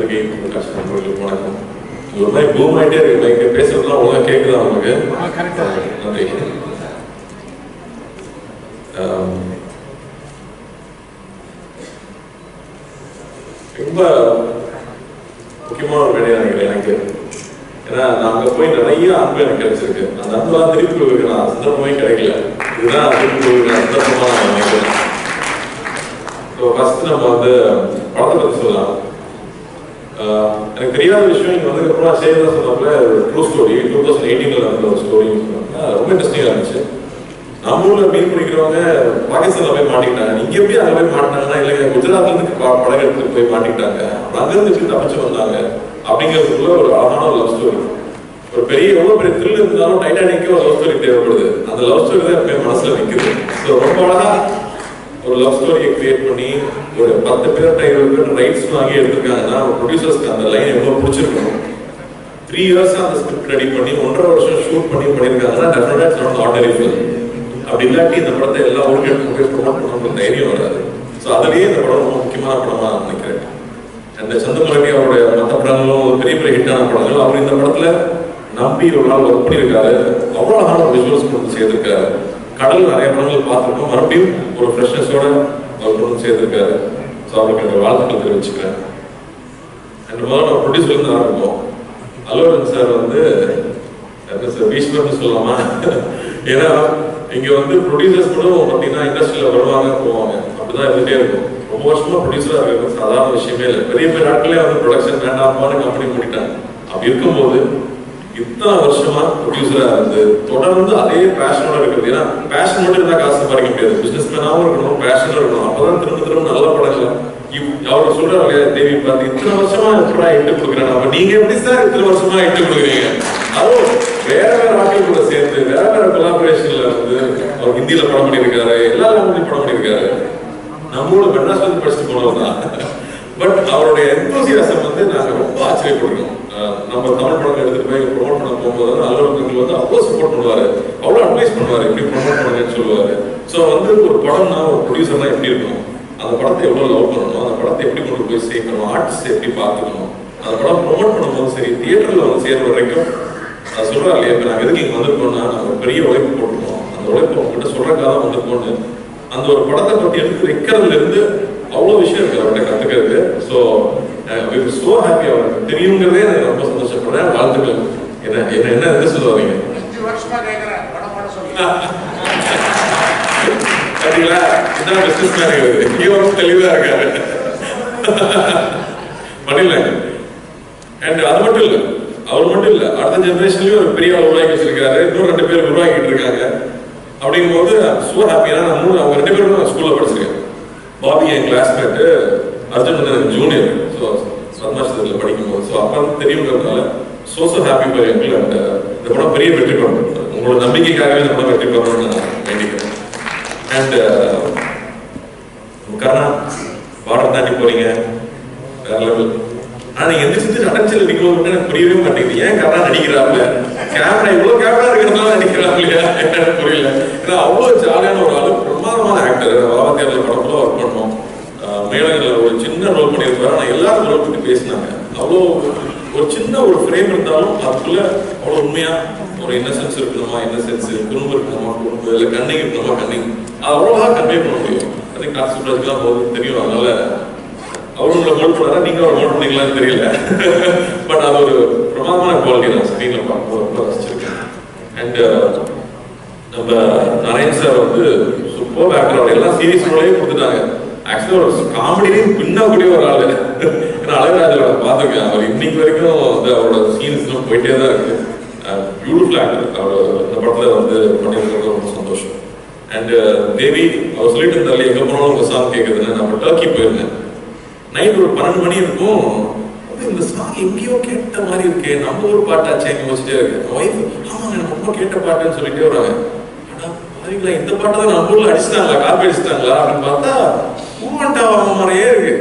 பத்திரிகை பிரகாஷ் நண்பர்களுக்கு வணக்கம் இது ஒரு மாதிரி பூம் ஆகிட்டே இருக்கு. மைக்கு பேசுறதுலாம் ஒழுங்கா கேட்குதா உங்களுக்கு? நன்றி ஆம். ரொம்ப முக்கியமான ஒரு வேலையா நினைக்கிறேன் எனக்கு. ஏன்னா நான் அங்க போய் நிறைய அன்பு எனக்கு கிடைச்சிருக்கு. அந்த அன்பெல்லாம் திருப்பி கொடுக்குற சந்தர்ப்பமே கிடைக்கல. இதுதான் திருப்பி கொடுக்குற சந்தர்ப்பமா நான் நினைக்கிறேன். ஸோ ஃபர்ஸ்ட் நம்ம வந்து படத்தை பத்தி சொல்லலாம். எனக்கு தெரியாத விஷயம் இங்கே வந்ததுக்கப்புறம் சேதா சொன்னப்பல ட்ரூ ஸ்டோரி டூ தௌசண்ட் எயிட்டீன்ல நடந்த ஒரு ஸ்டோரி ரொம்ப இன்ட்ரெஸ்டிங்காக இருந்துச்சு நம்ம ஊர்ல மீன் பிடிக்கிறவங்க பாகிஸ்தான்ல போய் மாட்டிக்கிட்டாங்க நீங்க எப்படி அங்கே போய் மாட்டினாங்கன்னா இல்லைங்க குஜராத்லேருந்து படகு எடுத்துட்டு போய் மாட்டிக்கிட்டாங்க அங்கேருந்து தப்பிச்சு வந்தாங்க அப்படிங்கிறதுக்குள்ள ஒரு அழகான ஒரு லவ் ஸ்டோரி ஒரு பெரிய எவ்வளோ பெரிய த்ரில் இருந்தாலும் டைட்டானிக்கே ஒரு லவ் ஸ்டோரி தேவைப்படுது அந்த லவ் ஸ்டோரி தான் எப்பயும் மனசில் நிற்குது ஸோ ரொம்ப அழகாக ஒரு லவ் ஸ்டோரியை கிரியேட் பண்ணி ஒரு பத்து பேர்கிட்ட இருபது பேர் ரைட்ஸ் வாங்கி எடுத்திருக்காங்கன்னா ஒரு ப்ரொடியூசர்ஸ்க்கு அந்த லைன் எவ்வளவு பிடிச்சிருக்கணும் த்ரீ இயர்ஸ் அந்த ஸ்கிரிப்ட் ரெடி பண்ணி ஒன்றரை வருஷம் ஷூட் பண்ணி பண்ணியிருக்காங்கன்னா டெஃபினட்டாக இட்ஸ் நாட் ஆர்டினரி ஃபிலிம் அப்படி இல்லாட்டி இந்த படத்தை எல்லா ஊருக்கு போய் ப்ரொமோட் பண்ணணும் தைரியம் வராது. ஸோ அதுலேயே இந்த படம் ரொம்ப முக்கியமான படமா நான் நினைக்கிறேன். அந்த சந்திரமலவி அவருடைய மற்ற படங்களும் ஒரு பெரிய பெரிய ஹிட்டான படங்கள். அவர் இந்த படத்துல நம்பி ஒரு நாள் ஒர்க் பண்ணியிருக்காரு. அவ்வளோ அழகான ஒரு விஷுவல்ஸ் கொண்டு செய்திருக்காரு. கடல் நிறைய படங்கள் பார்த்துருக்கோம். மறுபடியும் ஒரு ஃப்ரெஷ்னஸோட அவர் கொண்டு சேர்த்திருக்காரு ஸோ அவருக்கு அந்த வாழ்த்துக்கள் தெரிவிச்சுக்கிறேன். அண்ட் முதல்ல நம்ம ப்ரொடியூசர்லேருந்து ஆரம்பிப்போம். அலுவலன் சார் வந்து என்ன சார் பீஷ்மர்னு சொல்லலாமா ஏன்னா இங்கே வந்து ப்ரொடியூசர்ஸ் கூட பார்த்தீங்கன்னா இண்டஸ்ட்ரியில வருவாங்க போவாங்க. அப்படிதான் இருந்துகிட்டே இருக்கும். ரொம்ப வருஷமா ப்ரொடியூசராக இருக்கிறது சாதாரண விஷயமே இல்லை. பெரிய பெரிய நாட்களே வந்து ப்ரொடக்ஷன் வேண்டாமான்னு கம்பெனி மூடிட்டாங்க. அப்படி இருக்கும்போது இத்தனை வருஷமா ப்ரொடியூசரா இருந்து தொடர்ந்து அதே பேஷனோட இருக்கிறது ஏன்னா பேஷன் மட்டும் இருந்தா காசு சம்பாதிக்க முடியாது. பிசினஸ் மேனாவும் இருக்கணும் பேஷனும் இருக்கணும். அப்பதான் திரும்ப திரும்ப நல்ல படங்கள் இவ்- அவர் சொல்றாரு இல்லையா தேவி பார்த்து இத்தனை வருஷமா எப்படா எட்டு கொடுக்குறேன் அப்ப நீங்க எப்படி சார் இத்தனை வருஷமா எட்டு கொடுக்குறீங்க? அதுவும் வேற வேற ஆட்கள் கூட சேர்ந்து வேற வேற கொலாபரேஷன்ல வந்து அவர் ஹிந்தியில படம் பண்ணியிருக்காரு எல்லா லாங்குவேஜ் படம் பண்ணியிருக்காரு. நம்மளோட மெட்ராஸ் வந்து படிச்சுட்டு போனவர் தான். பட் அவருடைய எந்தோசியாசம் வந்து நாங்க ரொம்ப ஆச்சரியப்படுறோம் நம்ம தமிழ் படம் எடுத்துட்டு போய் ப்ரொமோட் பண்ண போகும்போது அலுவலகங்கள் வந்து அவ்வளோ சப்போர்ட் பண்ணுவாரு. அவ்வளோ அட்வைஸ் பண்ணுவாரு. எப்படி ப்ரொமோட் பண்ணுங்கன்னு சொல்லுவாரு. ஸோ வந்து ஒரு படம்னா ஒரு ப்ரொடியூசர்னா எப்படி இருக்கணும்? அந்த படத்தை எவ்வளோ லவ் பண்ணணும்? அந்த படத்தை எப்படி கொண்டு போய் சேர்க்கணும்? ஆர்டிஸ்ட் எப்படி பார்த்துக்கணும்? அந்த படம் ப்ரொமோட் பண்ணும்போது சரி தியேட்டரில் வந்து சேர்ற வரைக்கும் நான் சொல்கிறேன் இல்லையா? இப்போ நாங்கள் எதுக்கு இங்கே வந்திருக்கோம்னா நாங்க பெரிய உழைப்பு போட்டுருக்கோம். அந்த உழைப்பு உங்ககிட்ட சொல்கிறக்காக வந்திருக்கோம்னு. அந்த ஒரு படத்தை பற்றி எடுத்து வைக்கிறதுல இருந்து விஷயம் இருக்கு. அவர்கிட்ட கற்றுக்கிறது ஸோ சோ ஹாப்பி அவருக்கு தெரியுங்கிறதே எனக்கு ரொம்ப சந்தோஷப்படுறேன் வாழ்த்துக்கள் என்ன என்ன என்ன எது சொல்ல வரீங்க அஞ்சு வருஷமா கேட்கிறேன் படம் பண்ண சொல்லி. பாத்தீங்களா? இதான் பிசினஸ் மேன் இவரும் தெளிவா இருக்காரு பண்ணிடலாங்க அண்ட் அது மட்டும் இல்ல. அவர் மட்டும் இல்ல. அடுத்த ஜெனரேஷன்லயும் ஒரு பெரிய ஆள் உருவாக்கி வச்சிருக்காரு. இன்னும் ரெண்டு பேர் உருவாக்கிட்டு இருக்காங்க. அப்படிங்கும்போது சோ ஹாப்பியா நான் மூணு அவங்க ரெண்டு பேரும் நான் ஸ்கூல்ல படிச்சிருக்கேன். பாபி என் கிளாஸ்மேட் அர்ஜுன் வந்து எனக்கு ஜூனியர் ஸோ சத்மாசத்தில் படிக்கும்போது ஸோ அப்போ வந்து தெரியுங்கிறதுனால ஸோ ஸோ ஹாப்பி ஃபார் எங்கள் அண்ட் இந்த படம் பெரிய வெற்றி படம் உங்களோட நம்பிக்கைக்காகவே இந்த படம் வெற்றி படம்னு நான் வேண்டிக்கிறேன். அண்ட் uh, கர்ணா பாடம் தாண்டி போறீங்க. வேற லெவல் ஆனா எந்த எந்திரிச்சு நடச்சல் நிக்கணும் எனக்கு புரியவே மாட்டேங்குது. ஏன் கர்ணா நடிக்கிறாப்ல? கேமரா இவ்வளவு கேமரா இருக்கிறதுனால நடிக்கிறாப்லையா எனக்கு புரியல. ஏன்னா அவ்வளவு ஜாலியான ஒரு ஆளு பிரமாதமான ஆக்டர் வாவத்தியாரில் படத்துல ஒர்க் பண்ணோம் மேலங்களில் ஒரு சின்ன ரோல் பண்ணியிருப்பாரு. ஆனால் எல்லாரும் ரோல் பண்ணி பேசினாங்க. அவ்வளோ ஒரு சின்ன ஒரு ஃப்ரேம் இருந்தாலும் அதுக்குள்ள அவ்வளோ உண்மையா ஒரு இன்னசென்ஸ் இருக்கணுமா இன்னசென்ஸ் குடும்பம் இருக்கணுமா குடும்பம் இல்லை கண்ணிங் இருக்கணுமா கண்ணிங் அது அவ்வளோவா கன்வே பண்ண முடியும். அது காசு சொல்றதுக்குலாம் போது தெரியும். அதனால அவரும் உங்களை ஹோல்ட் பண்ணாரா நீங்க அவர் ஹோல்ட் பண்ணீங்களான்னு தெரியல. பட் அது ஒரு பிரமாதமான குவாலிட்டி நான் ஸ்க்ரீன்ல பார்க்கும்போது ரொம்ப ரசிச்சிருக்கேன். அண்ட் uh, நம்ம நரேன் சார் வந்து சூப்பர் ஆக்டர் எல்லா எல்லாம் சீரியஸ் கொடுத்துட்டாங்க. ஆக்சுவலாக ஒரு காமெடியிலையும் பின்னக்கூடிய ஒரு ஆள். ஏன்னா அழகராஜோட பார்த்துருக்கேன் அவர் இன்னைக்கு வரைக்கும் வந்து அவரோட சீன்ஸ்லாம் போயிட்டே தான் இருக்கு. பியூட்டிஃபுல் ஆக்டர் அவர் இந்த படத்தில் வந்து பண்ணியிருக்கிறது ரொம்ப சந்தோஷம். அண்ட் தேவி அவர் சொல்லிட்டு இருந்தாலே எங்கே போனாலும் உங்க சாங் கேட்குதுன்னு நம்ம டர்க்கி போயிருந்தேன். நைட் ஒரு பன்னெண்டு மணி இருக்கும். இந்த சாங் எங்கேயோ கேட்ட மாதிரி இருக்கு. நம்ம ஒரு பாட்டாச்சே யோசிச்சிட்டே இருக்கு ஒய்ஃப் ஆமாங்க நம்ம ரொம்ப கேட்ட பாட்டுன்னு சொல்லிட்டே வராங்க அடா, இந்த பாட்டை தான் நம்ம ஊர்ல அடிச்சிட்டாங்களா? காப்பி அடிச்சிட்டாங்களா? அப்படின்னு பார்த்தா மூமெண்ட் மாதிரியே இருக்கு.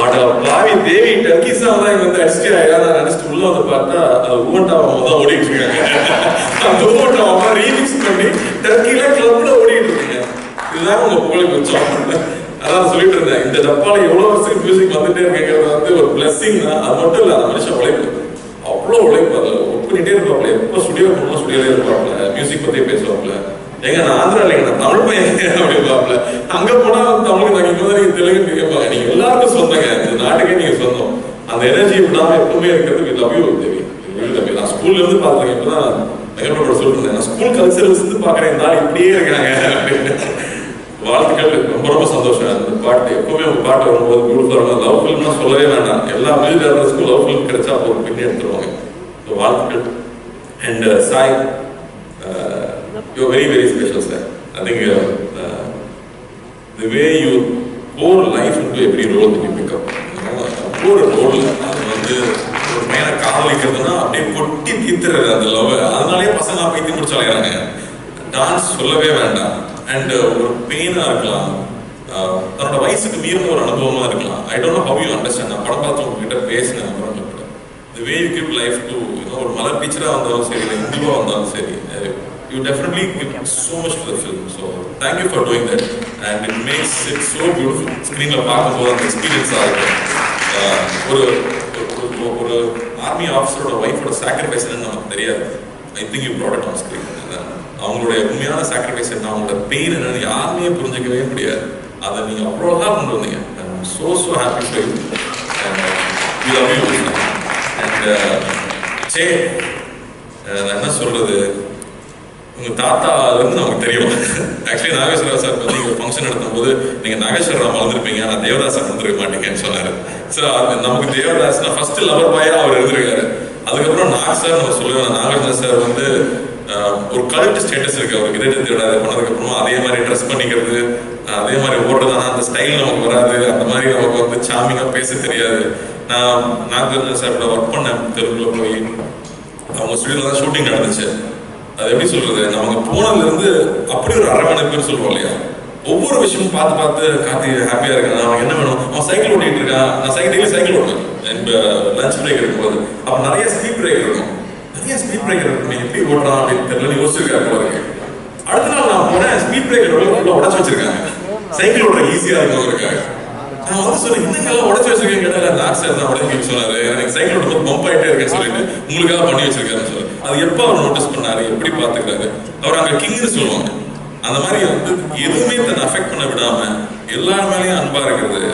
ஆடா பாவி தேவி டர்க்கி தான் இங்க வந்து அடிச்சுட்டு நான் நினைச்சிட்டு உள்ள வந்து பார்த்தா அது மூமெண்ட் தான் ஓடிட்டு இருக்காங்க. அந்த மூமெண்ட் ஆகாம ரீமிக்ஸ் பண்ணி டர்க்கில கிளப்ல ஓடிட்டு இருக்காங்க. இதுதான் உங்க புகழுக்கு வச்சோம் அதான் சொல்லிட்டு இருந்தேன். இந்த டப்பால எவ்வளவு வருஷத்துக்கு மியூசிக் வந்துட்டே இருக்குங்கிறது வந்து ஒரு பிளஸ்ஸிங் தான். அது மட்டும் இல்ல அந்த மனுஷன் உழைப்பு. அவ்வளோ உழைப்பு. அதில் ஒர்க் பண்ணிட்டே இருப்பாப்ல எப்போ ஸ்டுடியோ போகணும் ஸ்டுடியோலே இருப்பாப்ல மியூசிக் பத்தி பேசுவாப்ல ஏங்க நான் ஆந்திரா இல்லைங்க நான் தமிழ் பையன் அப்படிப்பாப்ல அங்க போனா வந்து தமிழுக்கு நாங்க இங்க நீங்க தெலுங்கு கேட்பாங்க. நீங்க எல்லாருக்கும் சொந்தங்க இந்த நாட்டுக்கே நீங்க சொந்தம். அந்த எனர்ஜி விடாம எப்பவுமே இருக்கிறது லவ் யூ தேவி நான் ஸ்கூல்ல இருந்து பாத்துருக்கேன் இப்பதான் மெகனோட சொல்லிருந்தேன் நான் ஸ்கூல் கல்ச்சரல்ஸ் இருந்து பாக்குறேன் இந்த இப்படியே இருக்காங்க அப்படின்னு. வாழ்த்துக்கள் ரொம்ப ரொம்ப சந்தோஷம். அந்த பாட்டு எப்பவுமே உங்க பாட்டு வரும்போது பியூட்டிஃபுல்லாக லவ் ஃபிலிம்னா சொல்லவே வேண்டாம். எல்லா மியூசிக் ஸ்கூல் லவ் ஃபிலிம் கிடைச்சா ஒரு பின்னி எடுத்துருவாங்க. வாழ்த்துக்கள். And uh, Sai you very very special sir I think the way you pour life into every role you pick up ஒரு ரோல் அது வந்து ஒரு மேல காதலிக்கிறதுனா அப்படியே கொட்டி தீத்துறது அந்த லவ் அதனாலே பசங்க பைத்தியம் முடிச்சு அலையிறாங்க. டான்ஸ் சொல்லவே வேண்டாம். அண்ட் uh, ஒரு பெயினாக இருக்கலாம். Uh, தன்னோட வயசுக்கு மீறின ஒரு அனுபவமா இருக்கலாம். I don't know how you understand நான் படம் பார்த்து உங்ககிட்ட பேசினேன் அப்புறம் the way you give life to ஒரு மலர் பீச்சராக வந்தாலும் சரி இல்லை இந்துவாக வந்தாலும் சரி you definitely give so much to the film so thank you for doing that and it makes it so beautiful ஸ்க்ரீனில் பார்க்கும்போது அந்த எக்ஸ்பீரியன்ஸாக இருக்கும். ஒரு ஒரு- ஒரு ஆர்மி ஆஃபீஸரோட ஒய்ஃபோட சாக்ரிஃபைஸ் என்னன்னு நமக்கு தெரியாது. I think you product on screen அவங்களுடைய உண்மையான சாக்ரிஃபைஸ் என்ன? அவங்களோட பெயின் என்னன்னு யாருமே புரிஞ்சுக்கவே முடியாது. அதை நீங்க அவ்வளோ தான் கொண்டு வந்தீங்க. So so happy to you you love you and say நான் என்ன சொல்றது? உங்க தாத்தா வந்து நமக்கு தெரியும். ஆக்சுவலி நாகேஸ்வரா சார் வந்து ஒரு ஃபங்க்ஷன் நடத்தும் போது நீங்க நாகேஸ்வரா வளர்ந்துருப்பீங்க ஆனா தேவதாசன் வந்திருக்க மாட்டீங்கன்னு சொன்னாரு. சார் நமக்கு தேவதாஸ் ஃபர்ஸ்ட் லவர் பாயா அவர் இருந்திருக்காரு அதுக்கப்புறம் நாக சார் நம்ம சொல்லுவேன். நாகார்ஜுன சார் வந்து ஒரு கல்ட் ஸ்டேட்டஸ் இருக்கு. அவருக்கு இதே திருடாது பண்ணதுக்கு அதே மாதிரி ட்ரெஸ் பண்ணிக்கிறது அதே மாதிரி ஓடுறது அந்த ஸ்டைல் நமக்கு வராது. அந்த மாதிரி நமக்கு வந்து சாமிங்கா பேச தெரியாது. நான் நாகார்ஜுன சார் ஒர்க் பண்ணேன். தெலுங்குல போய். அவங்க ஸ்டுடியோல தான் ஷூட்டிங் நடந்துச்சு. அது எப்படி சொல்றது? நம்ம போனதுல இருந்து அப்படி ஒரு அரவணைப்புன்னு சொல்லுவோம் இல்லையா? ஒவ்வொரு விஷயமும் பார்த்து பார்த்து காத்தி ஹாப்பியா இருக்கான். அவன் என்ன வேணும்? அவன் சைக்கிள் ஓட்டிட்டு இருக்கான். நான் சைக்கிள் டெய்லி சைக்கிள் ஓட்டுவேன். லஞ்ச் பிரேக் uh, இருக்கும்போது. அப்ப நிறைய ஸ்பீட் பிரேக் இருக்கும். நிறைய ஸ்பீட் பிரேக் இருக்கும். நீ எப்படி ஓட்டுறான் அப்படின்னு தெரியல. யோசிச்சிருக்காரு போல இருக்கு. அடுத்த நாள் நான் போனேன். ஸ்பீட் பிரேக்கர் உடச்சு வச்சிருக்காங்க. சைக்கிள் ஓட்டுற ஈஸியா இருக்கும் அவருக்காக. நான் வந்து சொன்னேன் என்னங்கெல்லாம் உடச்சு வச்சிருக்கேன் கேட்டா நான் தான் உடச்சு சொன்னாரு. எனக்கு சைக்கிள் ஓட்டும்போது பம்ப் ஆயிட்டே இருக்கேன்னு சொல்லிட்டு உங்களுக்காக பண்ணி வச்சிருக்காருன்னு சொல்லி. அது எப்போ அவர் நோட்டீஸ் பண்ணாரு? எப்படி பார்த்துக்கிறாரு அவர் அங்க கிங்னு சொல்லுவாங்க. அந்த மாதிரி வந்து எதுவுமே தன்னை அஃபெக்ட் பண்ண விடாம எல்லார் மேலேயும் அன்பா இருக்கிறது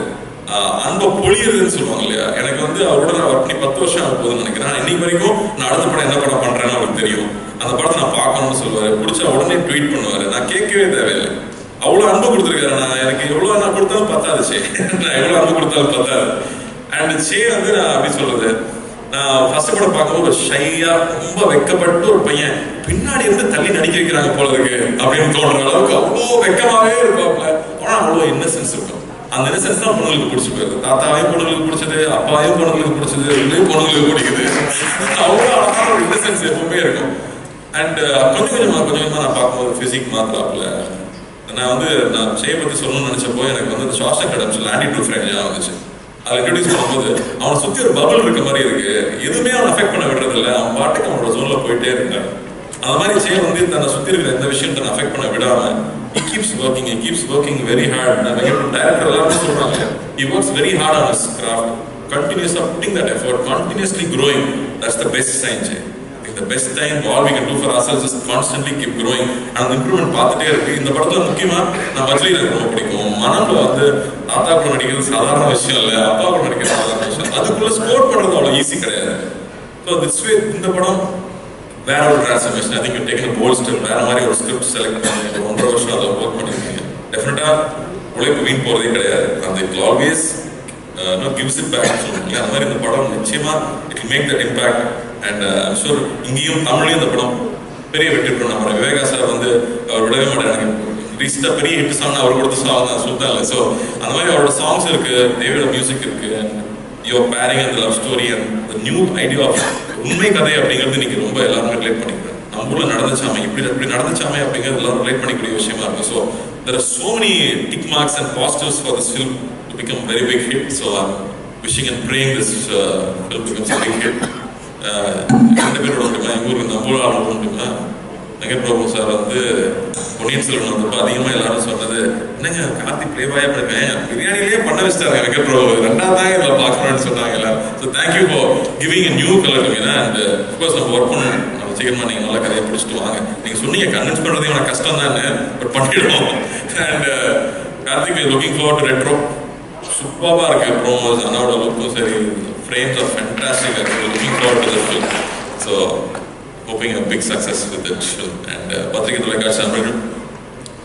ஆஹ் அன்பை பொழியறதுன்னு சொல்லுவாங்க இல்லையா? எனக்கு வந்து அவரோட நான் ஒர்க் பண்ணி பத்து வருஷம் ஆக போகுதுன்னு நினைக்கிறேன். இன்னைக்கு வரைக்கும் நான் அடுத்த படம் என்ன படம் பண்றேன்னு அவருக்கு தெரியும். அந்த படத்தை நான் பார்க்கணும்னு சொல்லுவாரு. பிடிச்சா உடனே ட்வீட் பண்ணுவாரு. நான் கேட்கவே தேவையில்லை. அவ்வளவு அன்பு கொடுத்துருக்காரு. நான் எனக்கு எவ்வளவு நான் கொடுத்தாலும் பத்தாது சே. நான் எவ்வளோ அன்பு கொடுத்தாலும் பத்தாது. அண்ட் சே வந்து நான் அப்படி சொல்றது? நான் ஃபர்ஸ்ட் கூட பார்க்கும்போது ஒரு ஷையா ரொம்ப வெக்கப்பட்டு ஒரு பையன். பின்னாடி இருந்து தள்ளி நடிக்க வைக்கிறாங்க போல இருக்கு அப்படின்னு தோன்ற அளவுக்கு அவ்வளோ வெக்கமாவே இருப்பாப்ல ஆனா அவ்வளோ இன்னசென்ஸ் இருக்கும். அந்த இன்னசென்ஸ் தான் பொண்ணுங்களுக்கு பிடிச்சி போயிருது தாத்தாவையும் பொண்ணுங்களுக்கு பிடிச்சது அப்பாவையும் பொண்ணுங்களுக்கு பிடிச்சது உள்ளேயும் பொண்ணுங்களுக்கு பிடிக்குது. அவ்வளோ அழகான ஒரு இன்னசென்ஸ் எப்பவுமே இருக்கும். அண்ட் கொஞ்சம் கொஞ்சமாக கொஞ்சம் கொஞ்சமாக நான் பார்க்கும்போது பிசிக் மாத்திராப்ல நான் வந்து நான் செய்ய பற்றி சொல்லணும்னு நினச்சப்போ எனக்கு வந்து இந்த ஷார்ட்ஸ் அகாடமிஸ்ல ஆண்டி டூ ஃப்ரெண்ட் ஞாபகம் வந்துச்சு. அதை இன்ட்ரடியூஸ் பண்ணும்போது அவனை சுற்றி ஒரு பபல் இருக்க மாதிரி இருக்கு. எதுவுமே அவன் அஃபெக்ட் பண்ண விடுறதில்ல. அவன் பாட்டுக்கு அவனோட ஜோனில் போயிட்டே இருக்கான் அந்த மாதிரி செயல் வந்து தன்னை சுற்றி இருக்கிற எந்த விஷயம் தன்னை அஃபெக்ட் பண்ண விடாம he keeps working he keeps working very hard. நான் டைரக்டர் எல்லாரும் சொல்றாங்க. He works very hard on his craft. Continuously putting that effort continuously growing. That's the best sign the best time all we can do for ourselves is constantly keep growing growing improvement பார்த்துட்டே இருக்கு. இந்த படத்துல முக்கியமா நான் மஜ்லி எனக்கு ரொம்ப பிடிக்கும். மனம்ல வந்து தாத்தா கூட நடிக்கிறது சாதாரண விஷயம் இல்ல அப்பா கூட நடிக்கிறது சாதாரண விஷயம் அதுக்குள்ள ஸ்கோர் பண்றது அவ்வளவு ஈஸி கிடையாது. ஸோ திஸ் வே இந்த படம் வேற ஒரு transformation I think you taken bold step வேற மாதிரி ஒரு ஸ்கிரிப்ட் செலக்ட் பண்ணி ஒன்றரை வருஷம் அதை ஒர்க் பண்ணிருக்கீங்க. டெஃபினட்டா உழைப்பு வீண் போறதே கிடையாது. அந்த it always gives it back சொல்லுவாங்க அந்த மாதிரி இந்த படம் நிச்சயமா it make that impact and I'm sure இங்கேயும் தமிழ்லையும் இந்த படம் பெரிய வெற்றி பெறும் நம்ம விவேகா சார் வந்து அவர் விடவே மாட்டார். ரீசெண்டாக பெரிய ஹிட் சாங் அவர் கொடுத்த சாங் தான். சுத்தம் இல்லை. ஸோ அந்த மாதிரி அவரோட சாங்ஸ் இருக்கு. தேவியோட மியூசிக் இருக்கு. அண்ட் யுவர் பேரிங் அந்த love story and the new idea of உண்மை கதை அப்படிங்கிறது இன்னைக்கு ரொம்ப எல்லாருமே ரிலேட் பண்ணிக்கிறேன் நம்ம ஊரில் நடந்துச்சாமே இப்படி இப்படி நடந்துச்சாமே அப்படிங்கிறது எல்லாரும் ரிலேட் பண்ணிக்கூடிய விஷயமா இருக்கும் so there are so many tick marks and positives for this film to become very big hit so wishing and praying this film becomes big hit ரெண்டு பேரோட முடியுமா எங்கள் ஊருக்கு இந்த ஊர் ஆளுநர் முடியுமா நகர் பிரபு சார் வந்து பொன்னியின் செல்வன் வந்தப்போ அதிகமாக எல்லாரும் சொன்னது என்னங்க கார்த்திக் பிளேபாயா பண்ணுவேன் பிரியாணிலேயே பண்ண வச்சிட்டாங்க வெங்கட் பிரபு ரெண்டாவது தான் இதில் பார்க்கணும்னு சொன்னாங்க எல்லாரும். So thank you for giving new colour to and of course நம்ம ஒர்க் பண்ணணும். நம்ம சீக்கிரமா நீங்கள் நல்ல கதையை பிடிச்சிட்டு வாங்க. நீங்கள் சொன்னீங்க கன்வின்ஸ் பண்ணுறது எனக்கு கஷ்டம் தானே? பட் பண்ணிடுவோம். And Karthik looking forward retro சூப்பராக இருக்கு ப்ரோமோஸ் அண்ணாவோட லுக்கும் சரி. ஃப்ரேம்ஸ் ஆஃப் ஃபென்டாஸ்டிக் இருக்கு looking forward to the film so hoping a big success with that film and பத்திரிகை தொலைக்காட்சி நண்பர்கள்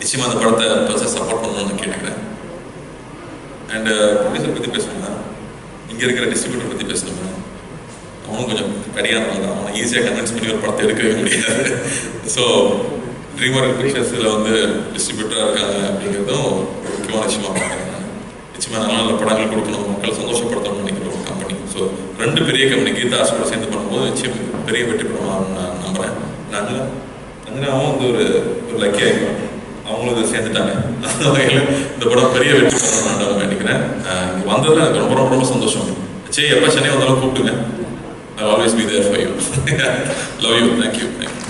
நிச்சயமா அந்த படத்தை பெருசாக சப்போர்ட் பண்ணணும்னு கேட்டுக்கிறேன். அண்ட் uh, ப்ரொடியூசர் பற்றி பேசணும்னா இங்கே இருக்கிற டிஸ்ட்ரிபியூட்டர் பற்றி பேசணும்னா அவனும் கொஞ்சம் கடியான தான் அவனை ஈஸியாக கன்வின்ஸ் பண்ணி ஒரு படத்தை எடுக்கவே முடியாது. ஸோ ட்ரீமர் பிக்சர்ஸில் வந்து டிஸ்ட்ரிபியூட்டராக இருக்காங்க அப்படிங்கிறதும் ஒரு முக்கியமான விஷயமா பார்க்குறேன். நிச்சயமாக நல்ல நல்ல படங்கள் கொடுக்கணும். மக்களை சந்தோஷப்படுத்தணும்னு நினைக்கிறோம். ஸோ ரெண்டு பெரிய கம்பெனி கீதா கூட சேர்ந்து பண்ணும்போது நிச்சயம் பெரிய வெற்றி பெறுவான்னு நான் நம்புகிறேன் நஞ்சனா நஞ்சனாவும் வந்து ஒரு ஒரு லக்கி ஆகிடும் அவங்களும் இதை சேர்ந்துட்டாங்க. அந்த வகையில் இந்த படம் பெரிய வெற்றி பெறணும் நான் நினைக்கிறேன். இங்கே வந்ததில் எனக்கு ரொம்ப ரொம்ப ரொம்ப சந்தோஷம். சரி எப்போ சென்னை வந்தாலும் கூப்பிட்டுங்க I always be there for you love you thank you thank you